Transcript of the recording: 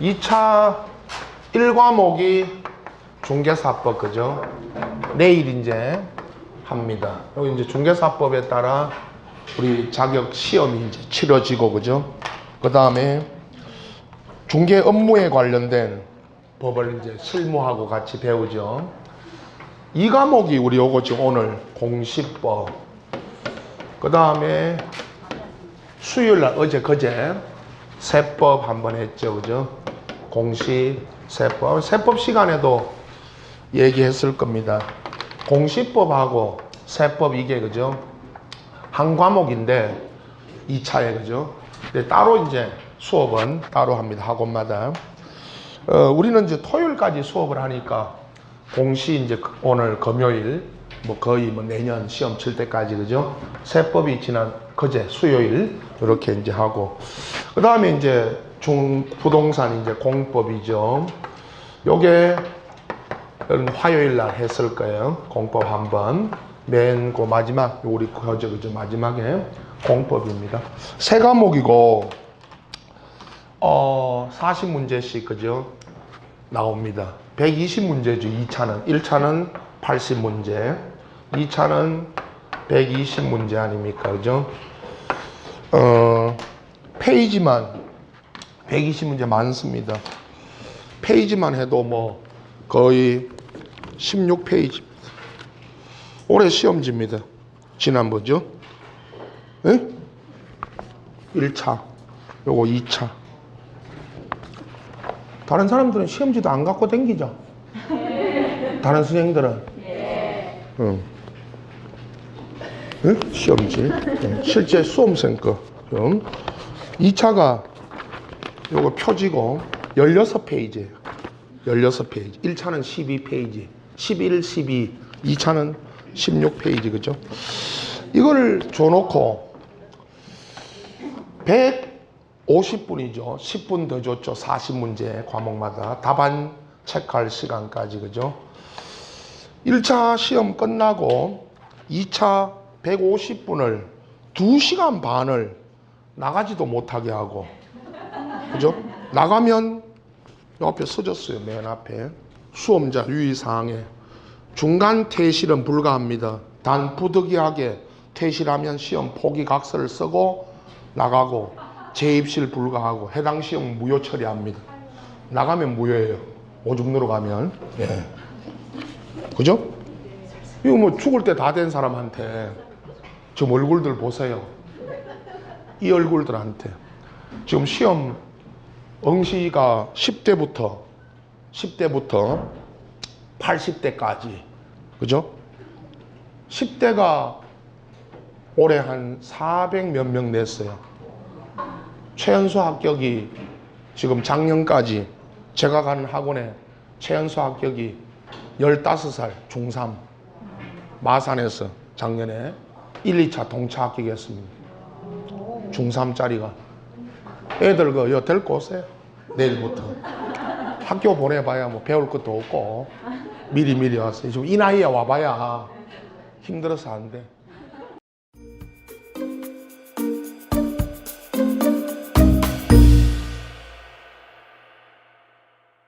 2차 1과목이 중개사법 그죠? 내일 이제 합니다. 여기 이제 중개사법에 따라 우리 자격 시험이 이제 치러지고 그죠? 그 다음에 중개 업무에 관련된 법을 이제 실무하고 같이 배우죠. 이 과목이 우리 요거 지금 오늘 공시법. 그 다음에 수요일 날 어제 그제 세법 한번 했죠. 그죠? 공시 세법. 세법 시간에도 얘기했을 겁니다. 공시법하고 세법 이게 그죠? 한 과목인데 2차에 그죠? 근데 따로 이제 수업은 따로 합니다. 학원마다. 어, 우리는 이제 토요일까지 수업을 하니까 공시 이제 그- 오늘 금요일 뭐 거의 뭐 내년 시험 칠 때까지 그죠? 세법이 지난 그제 수요일 이렇게 이제 하고 그 다음에 이제 중 부동산 이제 공법이죠. 요게 화요일 날 했을 거예요. 공법 한 번. 맨 그 마지막 우리 거저 그죠 마지막에 공법입니다. 세 과목이고 어 40문제씩 그죠 나옵니다. 120문제죠. 2차는 1차는 80문제, 2차는 120문제 아닙니까, 그죠? 어 페이지만 120문제 많습니다. 페이지만 해도 뭐 거의 16페이지. 올해 시험지입니다. 지난번죠? 예? 1차, 요거 2차. 다른 사람들은 시험지도 안 갖고 댕기죠? 다른 선생님들은? 응. 응? 시험지. 응. 실제 수험생 거. 응. 2차가 요거 표지고 16페이지예요. 16페이지. 1차는 12페이지. 11, 12. 2차는 16페이지. 그죠? 이거를 줘놓고 150분이죠. 10분 더 줬죠. 40문제 과목마다. 답안 체크할 시간까지. 그죠? 1차 시험 끝나고 2차 150분을 2시간 반을 나가지도 못하게 하고 그죠? 나가면 옆에 써졌어요. 맨 앞에. 수험자 유의사항에 중간 퇴실은 불가합니다. 단 부득이하게 퇴실하면 시험 포기 각서를 쓰고 나가고 재입실 불가하고 해당 시험 무효 처리합니다. 나가면 무효예요. 누러 가면. 예. 그죠? 이거 뭐 죽을 때 다 된 사람한테 지금 얼굴들 보세요. 이 얼굴들한테 지금 시험 응시가 10대부터 10대부터 80대까지 그죠? 10대가 올해 한 400 몇 명 냈어요. 최연소 합격이 지금 작년까지 제가 가는 학원에 최연소 합격이 15살 중3 마산에서 작년에 1, 2차 동차 합격했습니다. 중3짜리가 애들 그 여 데리고 오세요. 내일부터. 학교 보내봐야 뭐 배울 것도 없고 미리 미리 와서 지금 이 나이에 와봐야 힘들어서 안 돼.